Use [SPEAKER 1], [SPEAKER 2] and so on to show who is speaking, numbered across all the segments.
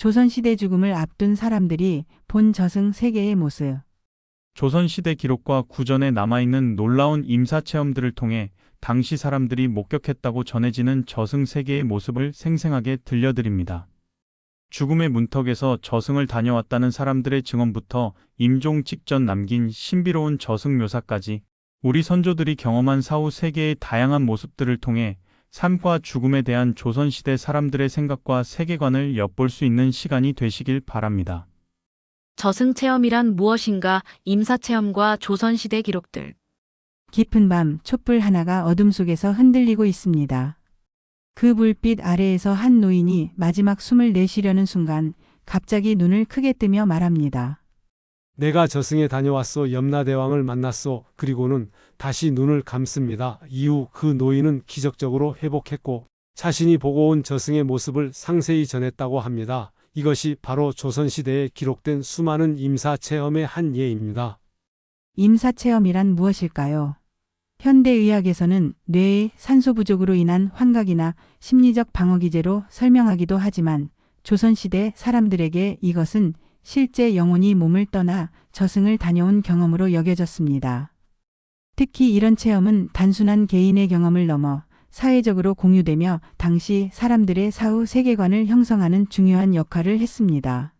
[SPEAKER 1] 조선시대 죽음을 앞둔 사람들이 본 저승 세계의 모습.
[SPEAKER 2] 조선시대 기록과 구전에 남아있는 놀라운 임사 체험들을 통해 당시 사람들이 목격했다고 전해지는 저승 세계의 모습을 생생하게 들려드립니다. 죽음의 문턱에서 저승을 다녀왔다는 사람들의 증언부터 임종 직전 남긴 신비로운 저승 묘사까지 우리 선조들이 경험한 사후 세계의 다양한 모습들을 통해 삶과 죽음에 대한 조선시대 사람들의 생각과 세계관을 엿볼 수 있는 시간이 되시길 바랍니다.
[SPEAKER 3] 저승 체험이란 무엇인가 임사 체험과 조선시대 기록들.
[SPEAKER 1] 깊은 밤 촛불 하나가 어둠 속에서 흔들리고 있습니다. 그 불빛 아래에서 한 노인이 마지막 숨을 내쉬려는 순간 갑자기 눈을 크게 뜨며 말합니다.
[SPEAKER 4] 내가 저승에 다녀왔소 염라대왕을 만났소 그리고는 다시 눈을 감습니다. 이후 그 노인은 기적적으로 회복했고 자신이 보고 온 저승의 모습을 상세히 전했다고 합니다. 이것이 바로 조선시대에 기록된 수많은 임사 체험의 한 예입니다.
[SPEAKER 1] 임사 체험이란 무엇일까요? 현대의학에서는 뇌의 산소 부족으로 인한 환각이나 심리적 방어 기제로 설명하기도 하지만 조선시대 사람들에게 이것은 실제 영혼이 몸을 떠나 저승을 다녀온 경험으로 여겨졌습니다. 특히 이런 체험은 단순한 개인의 경험을 넘어 사회적으로 공유되며 당시 사람들의 사후 세계관을 형성하는 중요한 역할을 했습니다.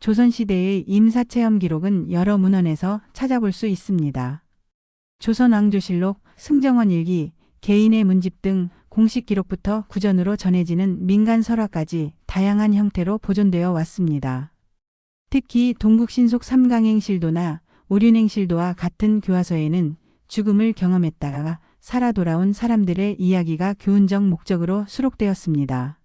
[SPEAKER 1] 조선시대의 임사체험 기록은 여러 문헌에서 찾아볼 수 있습니다. 조선왕조실록, 승정원 일기, 개인의 문집 등 공식 기록부터 구전으로 전해지는 민간 설화까지 다양한 형태로 보존되어 왔습니다. 특히 동국신속 삼강행실도나 오륜행실도와 같은 교화서에는 죽음을 경험했다가 살아 돌아온 사람들의 이야기가 교훈적 목적으로 수록되었습니다.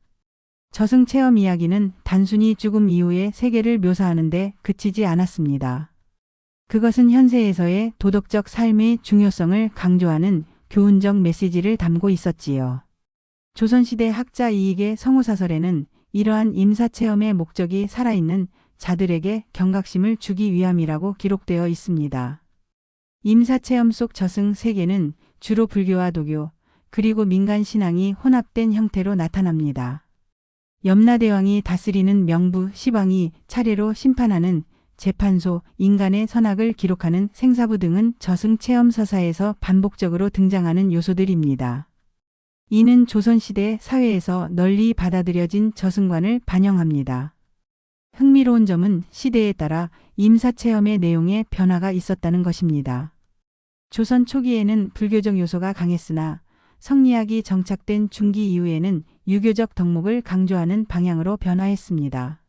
[SPEAKER 1] 저승 체험 이야기는 단순히 죽음 이후의 세계를 묘사하는데 그치지 않았습니다. 그것은 현세에서의 도덕적 삶의 중요성을 강조하는 교훈적 메시지를 담고 있었지요. 조선시대 학자 이익의 성호사설에는 이러한 임사체험의 목적이 살아있는 자들에게 경각심을 주기 위함이라고 기록되어 있습니다. 임사체험 속 저승 세계는 주로 불교와 도교, 그리고 민간 신앙이 혼합된 형태로 나타납니다. 염라대왕이 다스리는 명부 시방이 차례로 심판하는 재판소, 인간의 선악을 기록하는 생사부 등은 저승 체험 서사에서 반복적으로 등장하는 요소들입니다. 이는 조선시대 사회에서 널리 받아들여진 저승관을 반영합니다. 흥미로운 점은 시대에 따라 임사체험의 내용에 변화가 있었다는 것입니다. 조선 초기에는 불교적 요소가 강했으나 성리학이 정착된 중기 이후에는 유교적 덕목을 강조하는 방향으로 변화했습니다.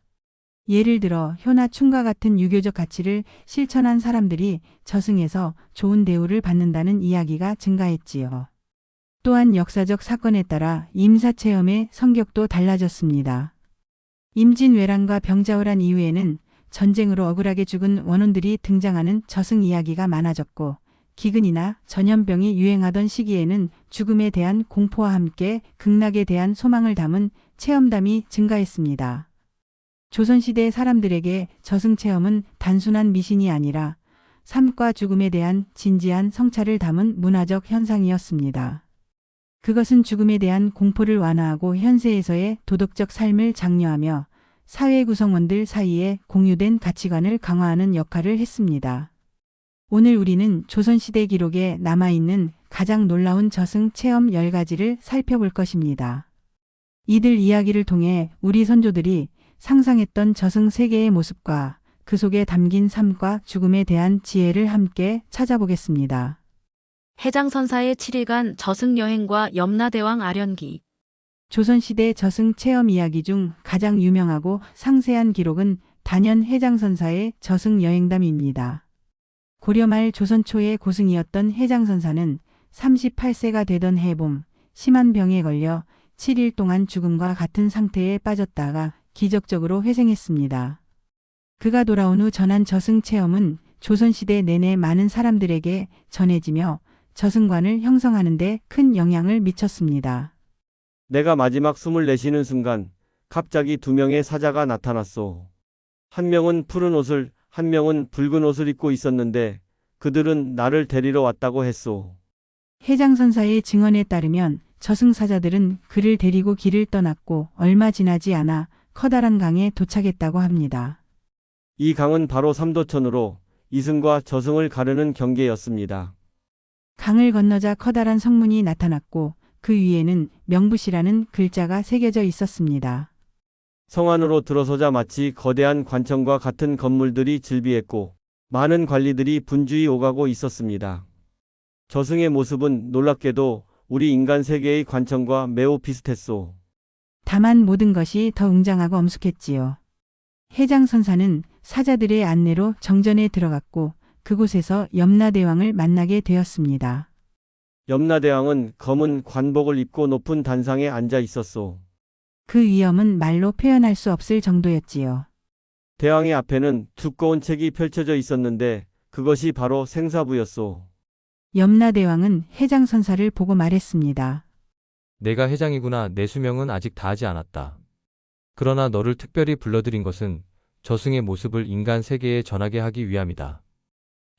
[SPEAKER 1] 예를 들어 효나 춤과 같은 유교적 가치를 실천한 사람들이 저승에서 좋은 대우를 받는다는 이야기가 증가했지요. 또한 역사적 사건에 따라 임사체험의 성격도 달라졌습니다. 임진왜란과 병자호란 이후에는 전쟁으로 억울하게 죽은 원혼들이 등장하는 저승 이야기가 많아졌고 기근이나 전염병이 유행하던 시기에는 죽음에 대한 공포와 함께 극락에 대한 소망을 담은 체험담이 증가했습니다. 조선시대 사람들에게 저승 체험은 단순한 미신이 아니라 삶과 죽음에 대한 진지한 성찰을 담은 문화적 현상이었습니다. 그것은 죽음에 대한 공포를 완화하고 현세에서의 도덕적 삶을 장려하며 사회 구성원들 사이에 공유된 가치관을 강화하는 역할을 했습니다. 오늘 우리는 조선시대 기록에 남아있는 가장 놀라운 저승 체험 10가지를 살펴볼 것입니다. 이들 이야기를 통해 우리 선조들이 상상했던 저승 세계의 모습과 그 속에 담긴 삶과 죽음에 대한 지혜를 함께 찾아보겠습니다.
[SPEAKER 3] 해장선사의 7일간 저승 여행과 염라대왕 아련기.
[SPEAKER 1] 조선시대 저승 체험 이야기 중 가장 유명하고 상세한 기록은 단연 해장선사의 저승 여행담입니다. 고려 말 조선 초의 고승이었던 해장선사는 38세가 되던 해봄 심한 병에 걸려 7일 동안 죽음과 같은 상태에 빠졌다가 기적적으로 회생했습니다. 그가 돌아온 후 전한 저승 체험은 조선시대 내내 많은 사람들에게 전해지며 저승관을 형성하는 데 큰 영향을 미쳤습니다.
[SPEAKER 5] 내가 마지막 숨을 내쉬는 순간 갑자기 두 명의 사자가 나타났소. 한 명은 푸른 옷을, 한 명은 붉은 옷을 입고 있었는데 그들은 나를 데리러 왔다고 했소.
[SPEAKER 1] 해장선사의 증언에 따르면 저승사자들은 그를 데리고 길을 떠났고 얼마 지나지 않아 커다란 강에 도착했다고 합니다.
[SPEAKER 5] 이 강은 바로 삼도천으로 이승과 저승을 가르는 경계였습니다.
[SPEAKER 1] 강을 건너자 커다란 성문이 나타났고 그 위에는 명부시라는 글자가 새겨져 있었습니다.
[SPEAKER 5] 성 안으로 들어서자 마치 거대한 관청과 같은 건물들이 즐비했고 많은 관리들이 분주히 오가고 있었습니다. 저승의 모습은 놀랍게도 우리 인간 세계의 관청과 매우 비슷했소.
[SPEAKER 1] 다만 모든 것이 더 웅장하고 엄숙했지요. 해장선사는 사자들의 안내로 정전에 들어갔고 그곳에서 염라대왕을 만나게 되었습니다.
[SPEAKER 5] 염라대왕은 검은 관복을 입고 높은 단상에 앉아 있었소.
[SPEAKER 1] 그 위엄은 말로 표현할 수 없을 정도였지요.
[SPEAKER 5] 대왕의 앞에는 두꺼운 책이 펼쳐져 있었는데 그것이 바로 생사부였소.
[SPEAKER 1] 염라대왕은 해장선사를 보고 말했습니다.
[SPEAKER 6] 내가 회장이구나. 내 수명은 아직 다하지 않았다. 그러나 너를 특별히 불러들인 것은 저승의 모습을 인간 세계에 전하게 하기 위함이다.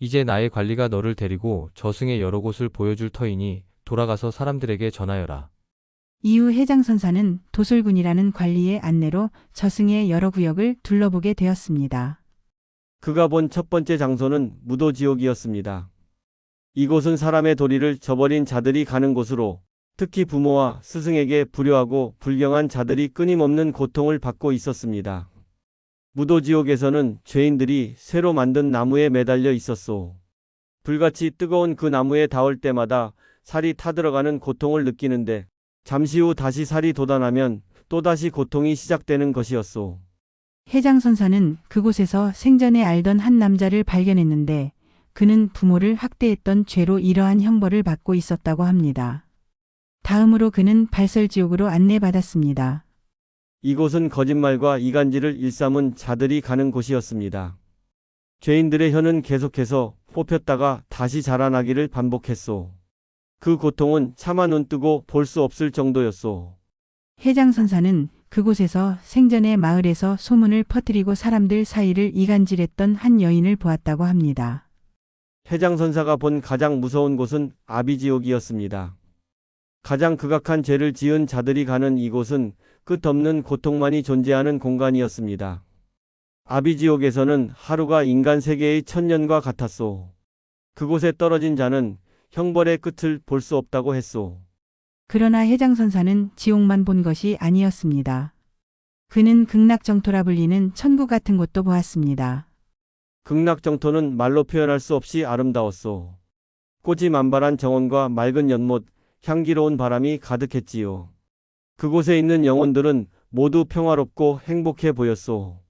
[SPEAKER 6] 이제 나의 관리가 너를 데리고 저승의 여러 곳을 보여줄 터이니 돌아가서 사람들에게 전하여라.
[SPEAKER 1] 이후 해장선사는 도솔군이라는 관리의 안내로 저승의 여러 구역을 둘러보게 되었습니다.
[SPEAKER 5] 그가 본 첫 번째 장소는 무도지옥이었습니다. 이곳은 사람의 도리를 저버린 자들이 가는 곳으로 특히 부모와 스승에게 불효하고 불경한 자들이 끊임없는 고통을 받고 있었습니다. 무도지옥에서는 죄인들이 새로 만든 나무에 매달려 있었소. 불같이 뜨거운 그 나무에 닿을 때마다 살이 타들어가는 고통을 느끼는데 잠시 후 다시 살이 돋아나면 또다시 고통이 시작되는 것이었소.
[SPEAKER 1] 해장선사는 그곳에서 생전에 알던 한 남자를 발견했는데 그는 부모를 학대했던 죄로 이러한 형벌을 받고 있었다고 합니다. 다음으로 그는 발설지옥으로 안내받았습니다.
[SPEAKER 5] 이곳은 거짓말과 이간질을 일삼은 자들이 가는 곳이었습니다. 죄인들의 혀는 계속해서 뽑혔다가 다시 자라나기를 반복했소. 그 고통은 차마 눈 뜨고 볼 수 없을 정도였소.
[SPEAKER 1] 해장 선사는 그곳에서 생전에 마을에서 소문을 퍼뜨리고 사람들 사이를 이간질했던 한 여인을 보았다고 합니다.
[SPEAKER 5] 해장 선사가 본 가장 무서운 곳은 아비지옥이었습니다. 가장 극악한 죄를 지은 자들이 가는 이곳은 끝없는 고통만이 존재하는 공간이었습니다. 아비지옥에서는 하루가 인간 세계의 천년과 같았소. 그곳에 떨어진 자는 형벌의 끝을 볼 수 없다고 했소.
[SPEAKER 1] 그러나 해장선사는 지옥만 본 것이 아니었습니다. 그는 극락정토라 불리는 천국 같은 곳도 보았습니다.
[SPEAKER 5] 극락정토는 말로 표현할 수 없이 아름다웠소. 꽃이 만발한 정원과 맑은 연못, 향기로운 바람이 가득했지요. 그곳에 있는 영혼들은 모두 평화롭고 행복해 보였소.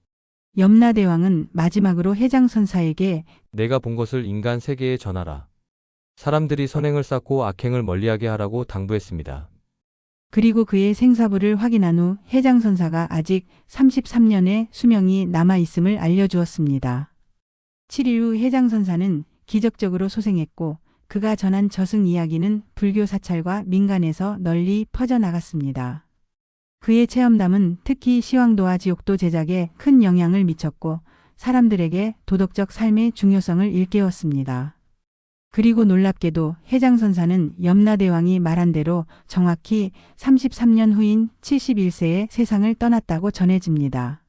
[SPEAKER 1] 염라대왕은 마지막으로 해장선사에게
[SPEAKER 6] 내가 본 것을 인간 세계에 전하라. 사람들이 선행을 쌓고 악행을 멀리하게 하라고 당부했습니다.
[SPEAKER 1] 그리고 그의 생사부를 확인한 후 해장선사가 아직 33년의 수명이 남아 있음을 알려주었습니다. 7일 후 해장선사는 기적적으로 소생했고 그가 전한 저승 이야기는 불교 사찰과 민간에서 널리 퍼져나갔습니다. 그의 체험담은 특히 시황도와 지옥도 제작에 큰 영향을 미쳤고 사람들에게 도덕적 삶의 중요성을 일깨웠습니다. 그리고 놀랍게도 해장선사는 염라대왕이 말한 대로 정확히 33년 후인 71세에 세상을 떠났다고 전해집니다.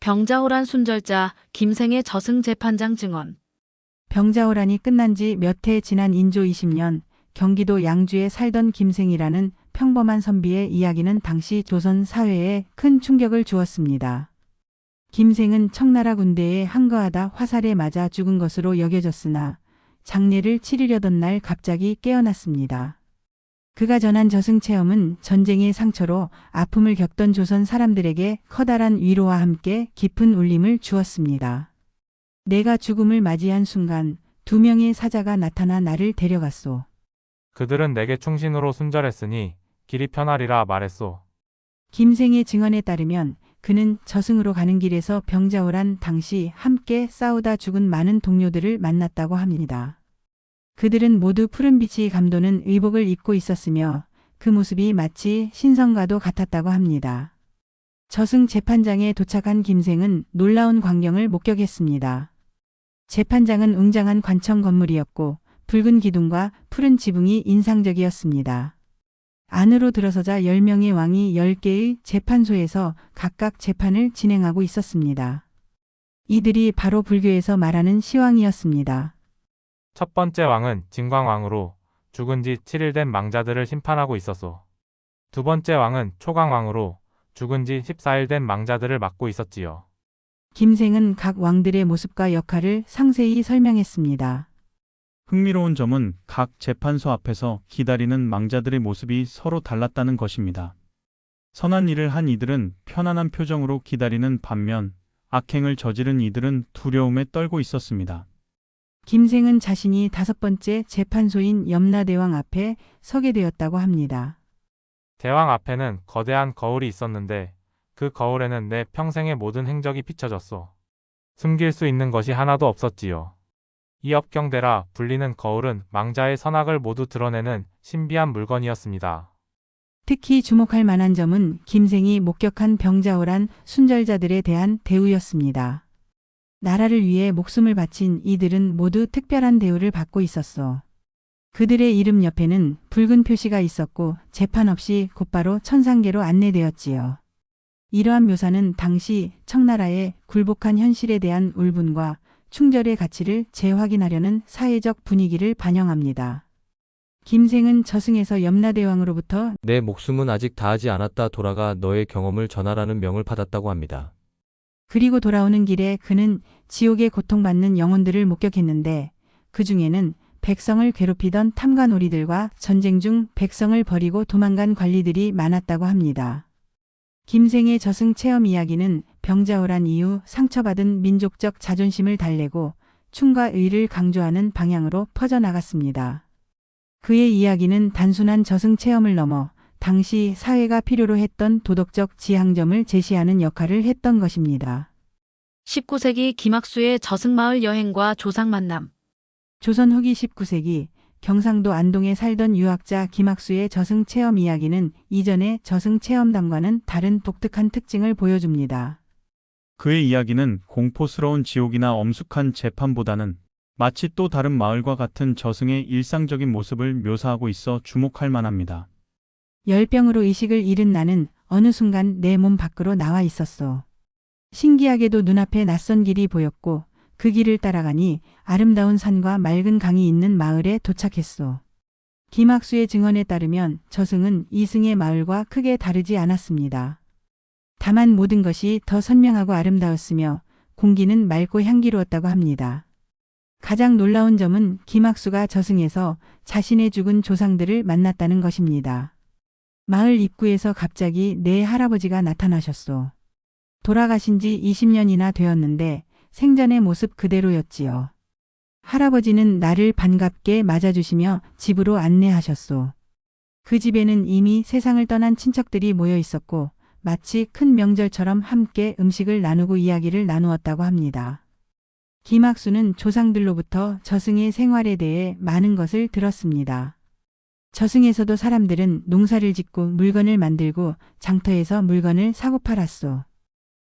[SPEAKER 3] 병자호란 순절자 김생의 저승 재판장 증언.
[SPEAKER 1] 병자호란이 끝난 지 몇 해 지난 인조 20년 경기도 양주에 살던 김생이라는 평범한 선비의 이야기는 당시 조선 사회에 큰 충격을 주었습니다. 김생은 청나라 군대에 항거하다 화살에 맞아 죽은 것으로 여겨졌으나 장례를 치르려던 날 갑자기 깨어났습니다. 그가 전한 저승 체험은 전쟁의 상처로 아픔을 겪던 조선 사람들에게 커다란 위로와 함께 깊은 울림을 주었습니다. 내가 죽음을 맞이한 순간 두 명의 사자가 나타나 나를 데려갔소.
[SPEAKER 7] 그들은 내게 충신으로 순절했으니 길이 편하리라 말했소.
[SPEAKER 1] 김생의 증언에 따르면 그는 저승으로 가는 길에서 병자호란 당시 함께 싸우다 죽은 많은 동료들을 만났다고 합니다. 그들은 모두 푸른빛이 감도는 의복을 입고 있었으며 그 모습이 마치 신성과도 같았다고 합니다. 저승 재판장에 도착한 김생은 놀라운 광경을 목격했습니다. 재판장은 웅장한 관청 건물이었고 붉은 기둥과 푸른 지붕이 인상적이었습니다. 안으로 들어서자 10명의 왕이 10개의 재판소에서 각각 재판을 진행하고 있었습니다. 이들이 바로 불교에서 말하는 시왕이었습니다.
[SPEAKER 7] 첫 번째 왕은 진광왕으로 죽은 지 7일 된 망자들을 심판하고 있었소. 두 번째 왕은 초광왕으로 죽은 지 14일 된 망자들을 맡고 있었지요.
[SPEAKER 1] 김생은 각 왕들의 모습과 역할을 상세히 설명했습니다.
[SPEAKER 2] 흥미로운 점은 각 재판소 앞에서 기다리는 망자들의 모습이 서로 달랐다는 것입니다. 선한 일을 한 이들은 편안한 표정으로 기다리는 반면 악행을 저지른 이들은 두려움에 떨고 있었습니다.
[SPEAKER 1] 김생은 자신이 다섯 번째 재판소인 염라대왕 앞에 서게 되었다고 합니다.
[SPEAKER 7] 대왕 앞에는 거대한 거울이 있었는데 그 거울에는 내 평생의 모든 행적이 비춰졌소. 숨길 수 있는 것이 하나도 없었지요. 이 업경대라 불리는 거울은 망자의 선악을 모두 드러내는 신비한 물건이었습니다.
[SPEAKER 1] 특히 주목할 만한 점은 김생이 목격한 병자호란 순절자들에 대한 대우였습니다. 나라를 위해 목숨을 바친 이들은 모두 특별한 대우를 받고 있었어. 그들의 이름 옆에는 붉은 표시가 있었고 재판 없이 곧바로 천상계로 안내되었지요. 이러한 묘사는 당시 청나라의 굴복한 현실에 대한 울분과 충절의 가치를 재확인하려는 사회적 분위기를 반영합니다. 김생은 저승에서 염라대왕으로부터
[SPEAKER 6] 내 목숨은 아직 다하지 않았다 돌아가 너의 경험을 전하라는 명을 받았다고 합니다.
[SPEAKER 1] 그리고 돌아오는 길에 그는 지옥에 고통받는 영혼들을 목격했는데 그 중에는 백성을 괴롭히던 탐관오리들과 전쟁 중 백성을 버리고 도망간 관리들이 많았다고 합니다. 김생의 저승 체험 이야기는 병자호란 이후 상처받은 민족적 자존심을 달래고 충과 의를 강조하는 방향으로 퍼져나갔습니다. 그의 이야기는 단순한 저승 체험을 넘어 당시 사회가 필요로 했던 도덕적 지향점을 제시하는 역할을 했던 것입니다.
[SPEAKER 3] 19세기 김학수의 저승마을 여행과 조상 만남.
[SPEAKER 1] 조선 후기 19세기 경상도 안동에 살던 유학자 김학수의 저승 체험 이야기는 이전의 저승 체험담과는 다른 독특한 특징을 보여줍니다.
[SPEAKER 2] 그의 이야기는 공포스러운 지옥이나 엄숙한 재판보다는 마치 또 다른 마을과 같은 저승의 일상적인 모습을 묘사하고 있어 주목할 만합니다.
[SPEAKER 1] 열병으로 의식을 잃은 나는 어느 순간 내 몸 밖으로 나와 있었어. 신기하게도 눈앞에 낯선 길이 보였고 그 길을 따라가니 아름다운 산과 맑은 강이 있는 마을에 도착했어. 김학수의 증언에 따르면 저승은 이승의 마을과 크게 다르지 않았습니다. 다만 모든 것이 더 선명하고 아름다웠으며 공기는 맑고 향기로웠다고 합니다. 가장 놀라운 점은 김학수가 저승에서 자신의 죽은 조상들을 만났다는 것입니다. 마을 입구에서 갑자기 내 할아버지가 나타나셨소. 돌아가신 지 20년이나 되었는데 생전의 모습 그대로였지요. 할아버지는 나를 반갑게 맞아주시며 집으로 안내하셨소. 그 집에는 이미 세상을 떠난 친척들이 모여 있었고 마치 큰 명절처럼 함께 음식을 나누고 이야기를 나누었다고 합니다. 김학수는 조상들로부터 저승의 생활에 대해 많은 것을 들었습니다. 저승에서도 사람들은 농사를 짓고 물건을 만들고 장터에서 물건을 사고 팔았소.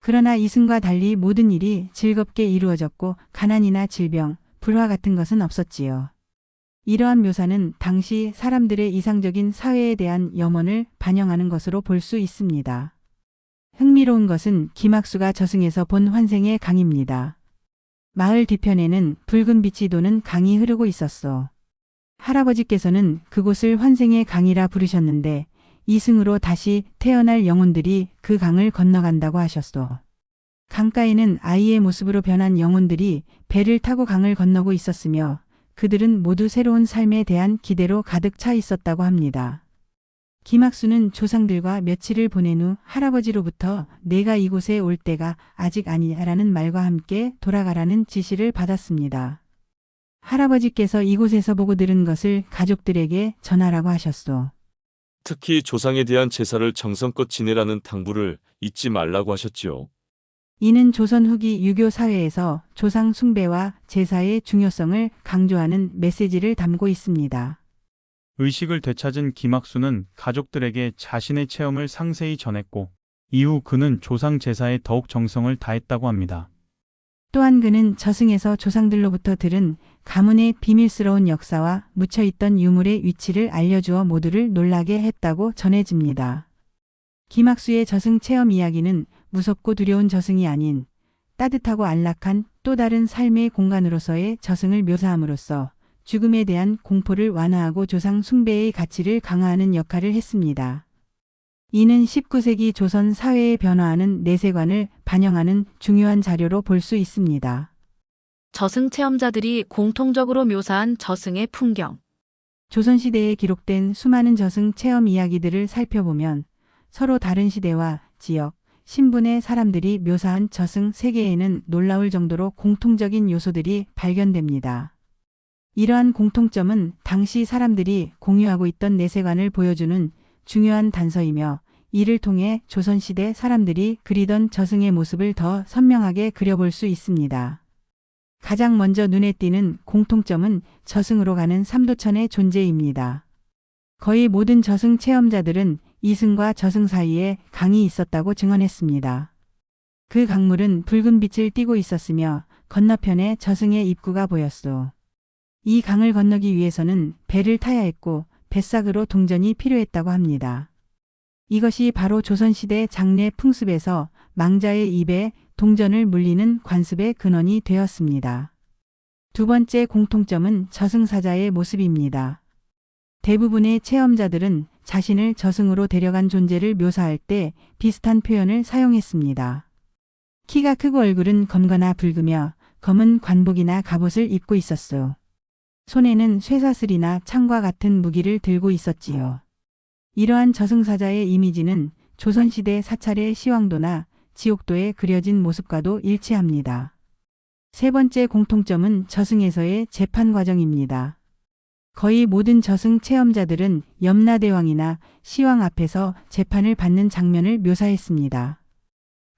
[SPEAKER 1] 그러나 이승과 달리 모든 일이 즐겁게 이루어졌고 가난이나 질병, 불화 같은 것은 없었지요. 이러한 묘사는 당시 사람들의 이상적인 사회에 대한 염원을 반영하는 것으로 볼 수 있습니다. 흥미로운 것은 김학수가 저승에서 본 환생의 강입니다. 마을 뒤편에는 붉은 빛이 도는 강이 흐르고 있었어. 할아버지께서는 그곳을 환생의 강이라 부르셨는데 이승으로 다시 태어날 영혼들이 그 강을 건너간다고 하셨소. 강가에는 아이의 모습으로 변한 영혼들이 배를 타고 강을 건너고 있었으며 그들은 모두 새로운 삶에 대한 기대로 가득 차 있었다고 합니다. 김학수는 조상들과 며칠을 보낸 후 할아버지로부터 내가 이곳에 올 때가 아직 아니라는 말과 함께 돌아가라는 지시를 받았습니다. 할아버지께서 이곳에서 보고 들은 것을 가족들에게 전하라고 하셨소.
[SPEAKER 8] 특히 조상에 대한 제사를 정성껏 지내라는 당부를 잊지 말라고 하셨지요.
[SPEAKER 1] 이는 조선 후기 유교 사회에서 조상 숭배와 제사의 중요성을 강조하는 메시지를 담고 있습니다.
[SPEAKER 2] 의식을 되찾은 김학수는 가족들에게 자신의 체험을 상세히 전했고 이후 그는 조상 제사에 더욱 정성을 다했다고 합니다.
[SPEAKER 1] 또한 그는 저승에서 조상들로부터 들은 가문의 비밀스러운 역사와 묻혀있던 유물의 위치를 알려주어 모두를 놀라게 했다고 전해집니다. 김학수의 저승 체험 이야기는 무섭고 두려운 저승이 아닌 따뜻하고 안락한 또 다른 삶의 공간으로서의 저승을 묘사함으로써 죽음에 대한 공포를 완화하고 조상 숭배의 가치를 강화하는 역할을 했습니다. 이는 19세기 조선 사회의 변화하는 내세관을 반영하는 중요한 자료로 볼 수 있습니다.
[SPEAKER 3] 저승 체험자들이 공통적으로 묘사한 저승의 풍경.
[SPEAKER 1] 조선시대에 기록된 수많은 저승 체험 이야기들을 살펴보면 서로 다른 시대와 지역, 신분의 사람들이 묘사한 저승 세계에는 놀라울 정도로 공통적인 요소들이 발견됩니다. 이러한 공통점은 당시 사람들이 공유하고 있던 내세관을 보여주는 중요한 단서이며 이를 통해 조선시대 사람들이 그리던 저승의 모습을 더 선명하게 그려볼 수 있습니다. 가장 먼저 눈에 띄는 공통점은 저승으로 가는 삼도천의 존재입니다. 거의 모든 저승 체험자들은 이승과 저승 사이에 강이 있었다고 증언했습니다. 그 강물은 붉은 빛을 띠고 있었으며 건너편에 저승의 입구가 보였소. 이 강을 건너기 위해서는 배를 타야 했고 뱃삭으로 동전이 필요했다고 합니다. 이것이 바로 조선시대 장례 풍습에서 망자의 입에 동전을 물리는 관습의 근원이 되었습니다. 두 번째 공통점은 저승사자의 모습입니다. 대부분의 체험자들은 자신을 저승으로 데려간 존재를 묘사할 때 비슷한 표현을 사용했습니다. 키가 크고 얼굴은 검거나 붉으며 검은 관복이나 갑옷을 입고 있었소. 손에는 쇠사슬이나 창과 같은 무기를 들고 있었지요. 이러한 저승사자의 이미지는 조선시대 사찰의 시황도나 지옥도에 그려진 모습과도 일치합니다. 세 번째 공통점은 저승에서의 재판 과정입니다. 거의 모든 저승 체험자들은 염라대왕이나 시왕 앞에서 재판을 받는 장면을 묘사했습니다.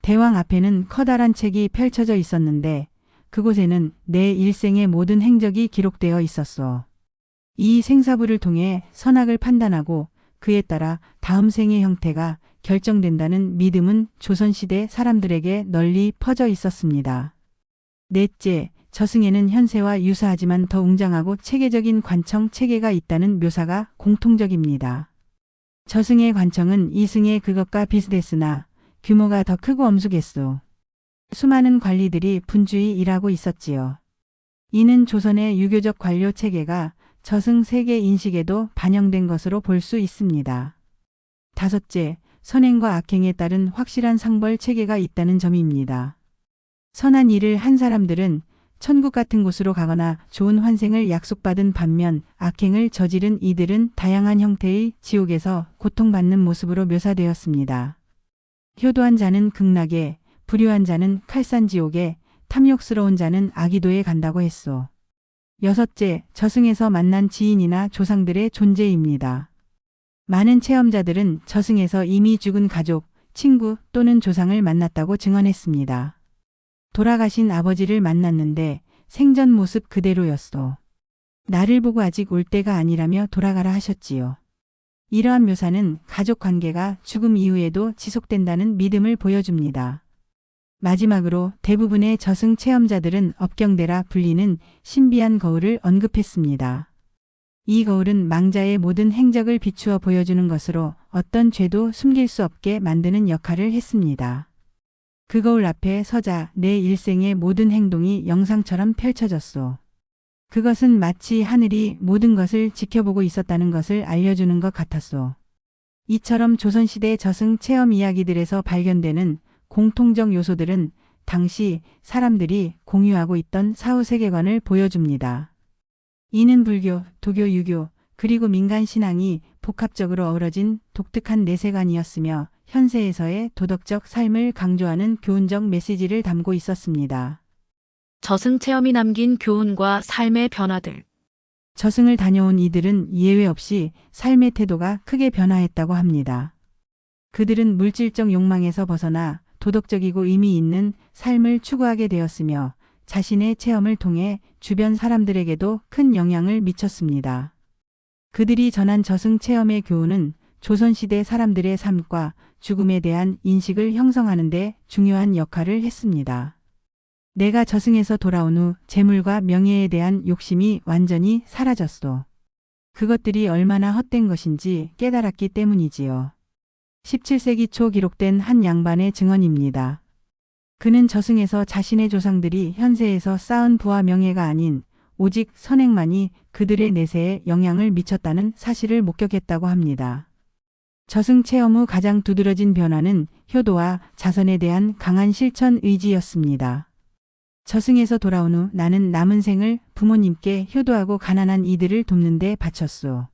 [SPEAKER 1] 대왕 앞에는 커다란 책이 펼쳐져 있었는데 그곳에는 내 일생의 모든 행적이 기록되어 있었소. 이 생사부를 통해 선악을 판단하고 그에 따라 다음 생의 형태가 결정된다는 믿음은 조선시대 사람들에게 널리 퍼져 있었습니다. 넷째, 저승에는 현세와 유사하지만 더 웅장하고 체계적인 관청 체계가 있다는 묘사가 공통적입니다. 저승의 관청은 이승의 그것과 비슷했으나 규모가 더 크고 엄숙했소. 수많은 관리들이 분주히 일하고 있었지요. 이는 조선의 유교적 관료 체계가 저승 세계 인식에도 반영된 것으로 볼 수 있습니다. 다섯째, 선행과 악행에 따른 확실한 상벌 체계가 있다는 점입니다. 선한 일을 한 사람들은 천국 같은 곳으로 가거나 좋은 환생을 약속받은 반면 악행을 저지른 이들은 다양한 형태의 지옥에서 고통받는 모습으로 묘사되었습니다. 효도한 자는 극락에, 불효한 자는 칼산지옥에, 탐욕스러운 자는 아기도에 간다고 했소. 여섯째, 저승에서 만난 지인이나 조상들의 존재입니다. 많은 체험자들은 저승에서 이미 죽은 가족, 친구 또는 조상을 만났다고 증언했습니다. 돌아가신 아버지를 만났는데 생전 모습 그대로였소. 나를 보고 아직 올 때가 아니라며 돌아가라 하셨지요. 이러한 묘사는 가족 관계가 죽음 이후에도 지속된다는 믿음을 보여줍니다. 마지막으로 대부분의 저승 체험자들은 업경대라 불리는 신비한 거울을 언급했습니다. 이 거울은 망자의 모든 행적을 비추어 보여주는 것으로 어떤 죄도 숨길 수 없게 만드는 역할을 했습니다. 그 거울 앞에 서자 내 일생의 모든 행동이 영상처럼 펼쳐졌소. 그것은 마치 하늘이 모든 것을 지켜보고 있었다는 것을 알려주는 것 같았소. 이처럼 조선시대 저승 체험 이야기들에서 발견되는 공통적 요소들은 당시 사람들이 공유하고 있던 사후 세계관을 보여줍니다. 이는 불교, 도교, 유교, 그리고 민간 신앙이 복합적으로 어우러진 독특한 내세관이었으며 현세에서의 도덕적 삶을 강조하는 교훈적 메시지를 담고 있었습니다.
[SPEAKER 3] 저승 체험이 남긴 교훈과 삶의 변화들.
[SPEAKER 1] 저승을 다녀온 이들은 예외 없이 삶의 태도가 크게 변화했다고 합니다. 그들은 물질적 욕망에서 벗어나 도덕적이고 의미 있는 삶을 추구하게 되었으며 자신의 체험을 통해 주변 사람들에게도 큰 영향을 미쳤습니다. 그들이 전한 저승 체험의 교훈은 조선시대 사람들의 삶과 죽음에 대한 인식을 형성하는 데 중요한 역할을 했습니다. 내가 저승에서 돌아온 후 재물과 명예에 대한 욕심이 완전히 사라졌소. 그것들이 얼마나 헛된 것인지 깨달았기 때문이지요. 17세기 초 기록된 한 양반의 증언입니다. 그는 저승에서 자신의 조상들이 현세에서 쌓은 부와 명예가 아닌 오직 선행만이 그들의 내세에 영향을 미쳤다는 사실을 목격했다고 합니다. 저승 체험 후 가장 두드러진 변화는 효도와 자선에 대한 강한 실천 의지였습니다. 저승에서 돌아온 후 나는 남은 생을 부모님께 효도하고 가난한 이들을 돕는 데 바쳤소.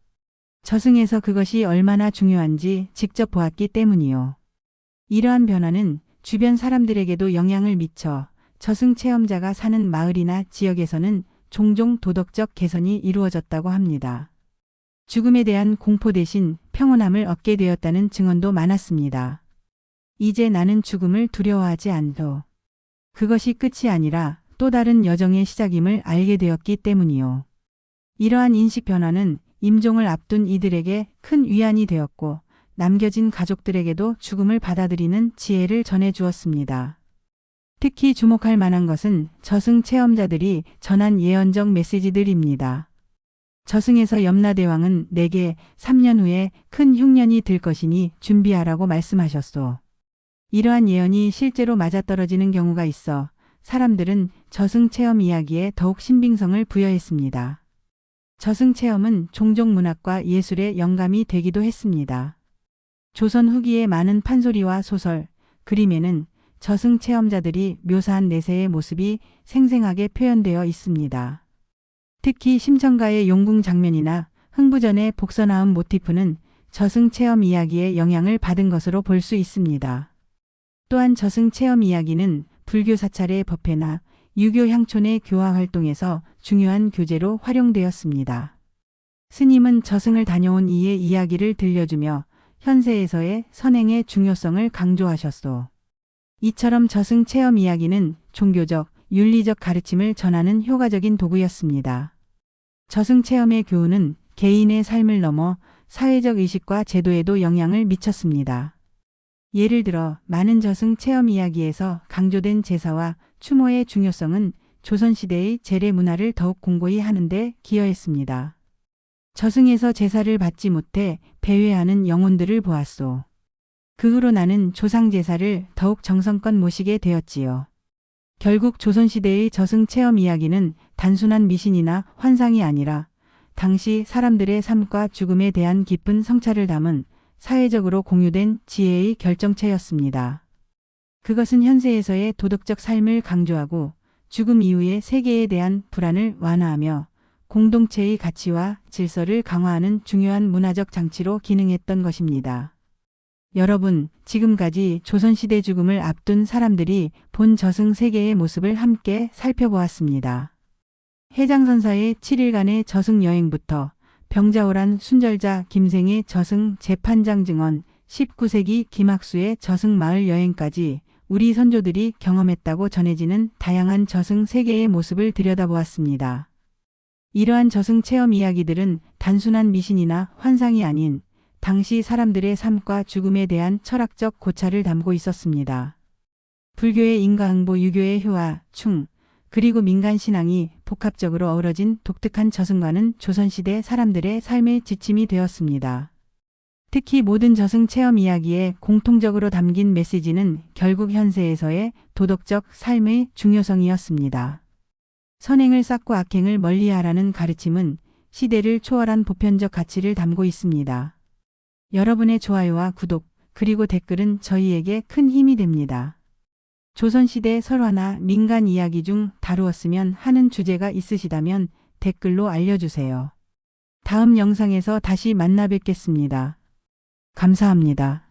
[SPEAKER 1] 저승에서 그것이 얼마나 중요한지 직접 보았기 때문이요. 이러한 변화는 주변 사람들에게도 영향을 미쳐 저승 체험자가 사는 마을이나 지역에서는 종종 도덕적 개선이 이루어졌다고 합니다. 죽음에 대한 공포 대신 평온함을 얻게 되었다는 증언도 많았습니다. 이제 나는 죽음을 두려워하지 않도. 그것이 끝이 아니라 또 다른 여정의 시작임을 알게 되었기 때문이요. 이러한 인식 변화는 임종을 앞둔 이들에게 큰 위안이 되었고 남겨진 가족들에게도 죽음을 받아들이는 지혜를 전해 주었습니다. 특히 주목할 만한 것은 저승 체험자들이 전한 예언적 메시지들입니다. 저승에서 염라대왕은 내게 3년 후에 큰 흉년이 들 것이니 준비하라고 말씀하셨소. 이러한 예언이 실제로 맞아떨어지는 경우가 있어 사람들은 저승 체험 이야기에 더욱 신빙성을 부여했습니다. 저승 체험은 종종 문학과 예술의 영감이 되기도 했습니다. 조선 후기의 많은 판소리와 소설, 그림에는 저승 체험자들이 묘사한 내세의 모습이 생생하게 표현되어 있습니다. 특히 심청가의 용궁 장면이나 흥부전의 복서나움 모티프는 저승 체험 이야기의 영향을 받은 것으로 볼 수 있습니다. 또한 저승 체험 이야기는 불교 사찰의 법회나 유교 향촌의 교화 활동에서 중요한 교재로 활용되었습니다. 스님은 저승을 다녀온 이의 이야기를 들려주며 현세에서의 선행의 중요성을 강조하셨소. 이처럼 저승 체험 이야기는 종교적, 윤리적 가르침을 전하는 효과적인 도구였습니다. 저승 체험의 교훈은 개인의 삶을 넘어 사회적 의식과 제도에도 영향을 미쳤습니다. 예를 들어 많은 저승 체험 이야기에서 강조된 제사와 추모의 중요성은 조선시대의 재래 문화를 더욱 공고히 하는 데 기여했습니다. 저승에서 제사를 받지 못해 배회하는 영혼들을 보았소. 그 후로 나는 조상 제사를 더욱 정성껏 모시게 되었지요. 결국 조선시대의 저승 체험 이야기는 단순한 미신이나 환상이 아니라 당시 사람들의 삶과 죽음에 대한 깊은 성찰을 담은 사회적으로 공유된 지혜의 결정체였습니다. 그것은 현세에서의 도덕적 삶을 강조하고 죽음 이후의 세계에 대한 불안을 완화하며 공동체의 가치와 질서를 강화하는 중요한 문화적 장치로 기능했던 것입니다. 여러분, 지금까지 조선시대 죽음을 앞둔 사람들이 본 저승 세계의 모습을 함께 살펴보았습니다. 해장선사의 7일간의 저승 여행부터 병자호란 순절자 김생의 저승 재판장 증언 19세기 김학수의 저승 마을 여행까지 우리 선조들이 경험했다고 전해지는 다양한 저승 세계의 모습을 들여다보았습니다. 이러한 저승 체험 이야기들은 단순한 미신이나 환상이 아닌 당시 사람들의 삶과 죽음에 대한 철학적 고찰을 담고 있었습니다. 불교의 인과응보, 유교의 효화, 충, 그리고 민간 신앙이 복합적으로 어우러진 독특한 저승과는 조선시대 사람들의 삶의 지침이 되었습니다. 특히 모든 저승 체험 이야기에 공통적으로 담긴 메시지는 결국 현세에서의 도덕적 삶의 중요성이었습니다. 선행을 쌓고 악행을 멀리하라는 가르침은 시대를 초월한 보편적 가치를 담고 있습니다. 여러분의 좋아요와 구독, 그리고 댓글은 저희에게 큰 힘이 됩니다. 조선시대 설화나 민간 이야기 중 다루었으면 하는 주제가 있으시다면 댓글로 알려주세요. 다음 영상에서 다시 만나 뵙겠습니다. 감사합니다.